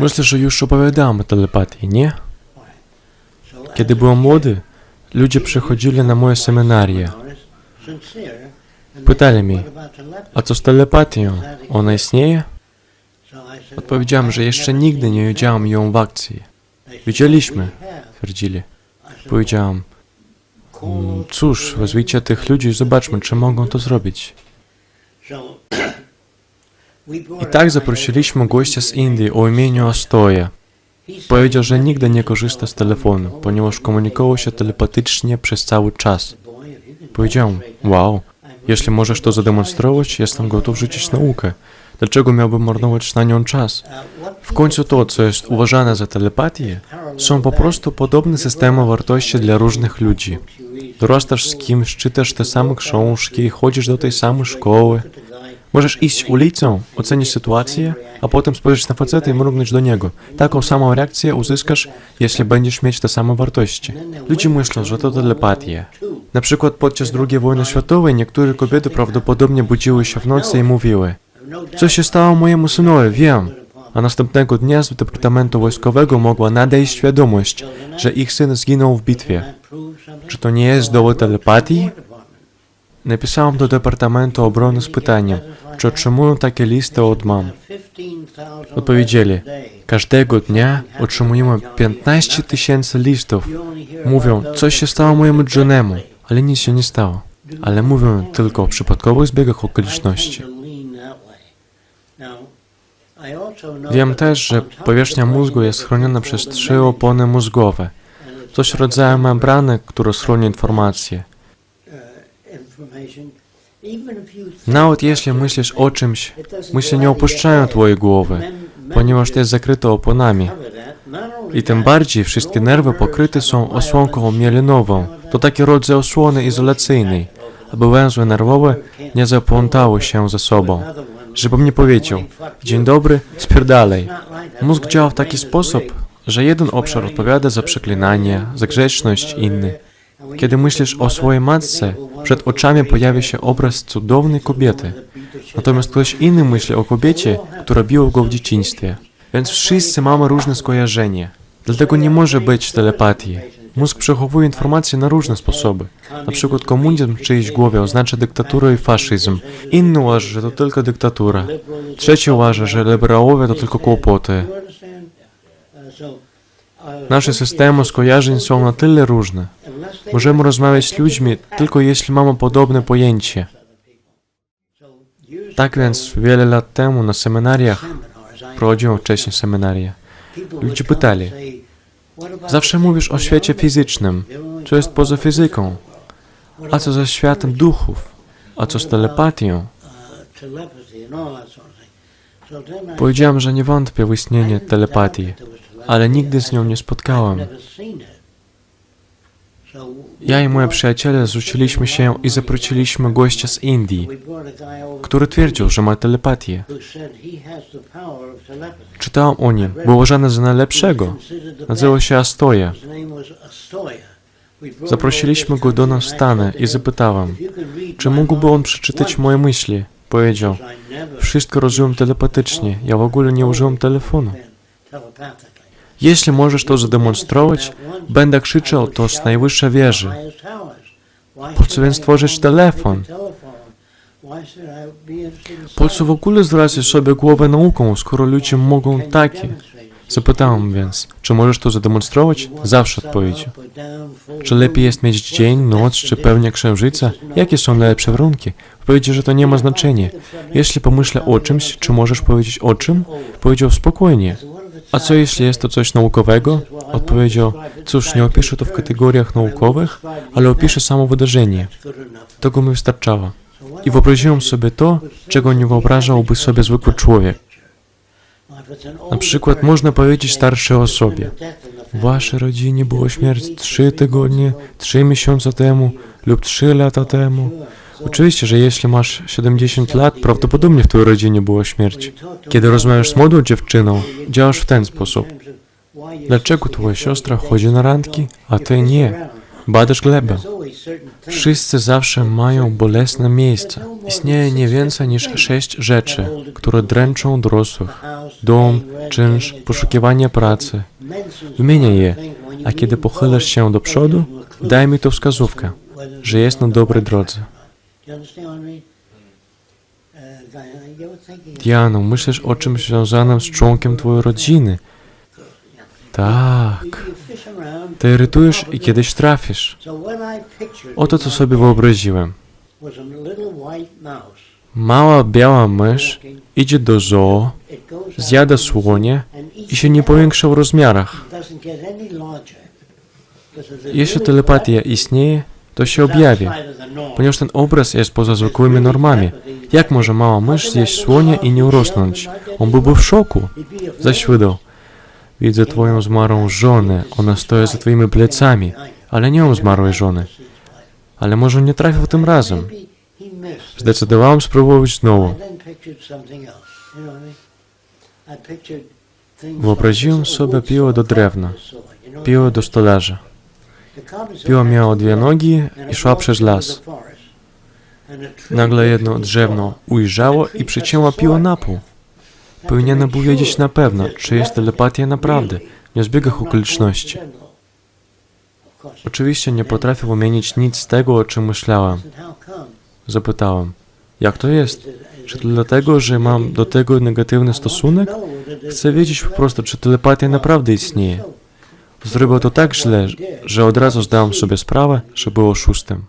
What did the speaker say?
Myślę, że już opowiadałem o telepatii, nie? Kiedy byłem młody, ludzie przychodzili na moje seminarie. Pytali mnie, a co z telepatią? Ona istnieje? Odpowiedziałem, że jeszcze nigdy nie widziałem ją w akcji. Widzieliśmy, twierdzili. Powiedziałem, "Mm, cóż, wezwijcie tych ludzi i zobaczmy, czy mogą to zrobić. I tak zaprosiliśmy gościa z Indii o imieniu Astoja. Powiedział, że nigdy nie korzysta z telefonu, ponieważ komunikował się telepatycznie przez cały czas. Powiedziałem, wow, jeśli możesz to zademonstrować, jestem gotów rzucić naukę. Dlaczego miałbym marnować na nią czas? W końcu to, co jest uważane za telepatię, są po prostu podobne systemy wartości dla różnych ludzi. Dorastasz z kimś, czytasz te same książki, chodzisz do tej samej szkoły. Możesz iść ulicą, ocenić sytuację, a potem spojrzeć na faceta i mrugnąć do niego. Taką samą reakcję uzyskasz, jeśli będziesz mieć te same wartości. Ludzie myślą, że to telepatia. Na przykład podczas II wojny światowej niektóre kobiety prawdopodobnie budziły się w nocy i mówiły Co się stało mojemu synowi? Wiem. A następnego dnia z Departamentu Wojskowego mogła nadejść wiadomość, że ich syn zginął w bitwie. Czy to nie jest dowód telepatii? Napisałem do Departamentu Obrony z pytaniem, czy otrzymują takie listy od mam. Odpowiedzieli, każdego dnia otrzymujemy 15 tysięcy listów. Mówią, coś się stało mojemu Johnemu, ale nic się nie stało. Ale mówią tylko o przypadkowych zbiegach okoliczności. Wiem też, że powierzchnia mózgu jest chroniona przez trzy opony mózgowe. Coś rodzaju membrany, która chroni informacje. Nawet jeśli myślisz o czymś, myśli nie opuszczają twojej głowy, ponieważ to jest zakryte oponami. I tym bardziej wszystkie nerwy pokryte są osłonką mielinową. To taki rodzaj osłony izolacyjnej, aby węzły nerwowe nie zaplątały się ze sobą. Żebym nie powiedział, dzień dobry, spierdalej. Mózg działa w taki sposób, że jeden obszar odpowiada za przeklinanie, za grzeczność inny. Kiedy myślisz o swojej matce, przed oczami pojawia się obraz cudownej kobiety. Natomiast ktoś inny myśli o kobiecie, która biła go w dzieciństwie. Więc wszyscy mamy różne skojarzenie. Dlatego nie może być telepatii. Mózg przechowuje informacje na różne sposoby. Na przykład komunizm w czyjejś głowie oznacza dyktaturę i faszyzm. Inny uważa, że to tylko dyktatura. Trzeci uważa, że liberałowie to tylko kłopoty. Nasze systemy skojarzeń są na tyle różne. Możemy rozmawiać z ludźmi tylko jeśli mamy podobne pojęcie. Tak więc wiele lat temu na seminariach, prowadziłem wcześniej seminaria, ludzie pytali, zawsze mówisz o świecie fizycznym, co jest poza fizyką, a co ze światem duchów, a co z telepatią? Powiedziałem, że nie wątpię w istnienie telepatii, ale nigdy z nią nie spotkałem. Ja i moi przyjaciele zrzuciliśmy się i zaprosiliśmy gościa z Indii, który twierdził, że ma telepatię. Czytałem o nim, był uważany za najlepszego. Nazywał się Astoja. Zaprosiliśmy go do nas w Stany i zapytałem, czy mógłby on przeczytać moje myśli. Powiedział, wszystko rozumiem telepatycznie, ja w ogóle nie użyłem telefonu. Jeśli możesz to zademonstrować, będę krzyczał to z najwyższej wieży. Po co więc tworzyć telefon? Po co w ogóle zwracać sobie głowę nauką, skoro ludzie mogą takie? Zapytałem więc, czy możesz to zademonstrować? Zawsze odpowiedział. Czy lepiej jest mieć dzień, noc, czy pełnia księżyca? Jakie są najlepsze warunki? Powiedział, że to nie ma znaczenia. Jeśli pomyślę o czymś, czy możesz powiedzieć o czym? Powiedział spokojnie. A co jeśli jest to coś naukowego? Odpowiedział, cóż, nie opiszę to w kategoriach naukowych, ale opiszę samo wydarzenie. Tego mi wystarczało. I wyobraziłem sobie to, czego nie wyobrażałby sobie zwykły człowiek. Na przykład można powiedzieć starszej osobie, w waszej rodzinie było śmierć trzy tygodnie, trzy miesiące temu lub trzy lata temu. Oczywiście, że jeśli masz 70 lat, prawdopodobnie w twojej rodzinie była śmierć. Kiedy rozmawiasz z młodą dziewczyną, działasz w ten sposób. Dlaczego twoja siostra chodzi na randki, a ty nie? Badasz glebę. Wszyscy zawsze mają bolesne miejsca. Istnieje nie więcej niż sześć rzeczy, które dręczą dorosłych. Dom, czynsz, poszukiwanie pracy. Wymienię je, a kiedy pochylasz się do przodu, daj mi tu wskazówkę, że jest na dobrej drodze. Diano, myślisz o czymś związanym z członkiem twojej rodziny. Tak. Ty irytujesz i kiedyś trafisz. Oto co sobie wyobraziłem. Mała biała mysz idzie do zoo, zjada słonie i się nie powiększa w rozmiarach. Jeśli telepatia istnieje, to się objawi, ponieważ ten obraz jest poza zwykłymi normami. Jak może mała mysz zjeść słonia i nie urosnąć? On byłby w szoku. Zaś wydał. Widzę twoją zmarłą żonę, ona stoi za twoimi plecami, ale nie mam zmarłej żony. Ale może nie trafił tym razem. Zdecydowałem spróbować znowu. Wyobraziłem sobie piłę do drewna, piłę do stolarza. Piła miała dwie nogi i szła przez las. Nagle jedno drzewno ujrzało i przycięła piłę na pół. Powinienem był wiedzieć na pewno, czy jest telepatia naprawdę, nie zbiegach okoliczności. Oczywiście nie potrafię wymienić nic z tego, o czym myślałem. Zapytałem, jak to jest? Czy to dlatego, że mam do tego negatywny stosunek? Chcę wiedzieć po prostu, czy telepatia naprawdę istnieje. Zrobił to tak źle, że od razu zdałem sobie sprawę, że był oszustem.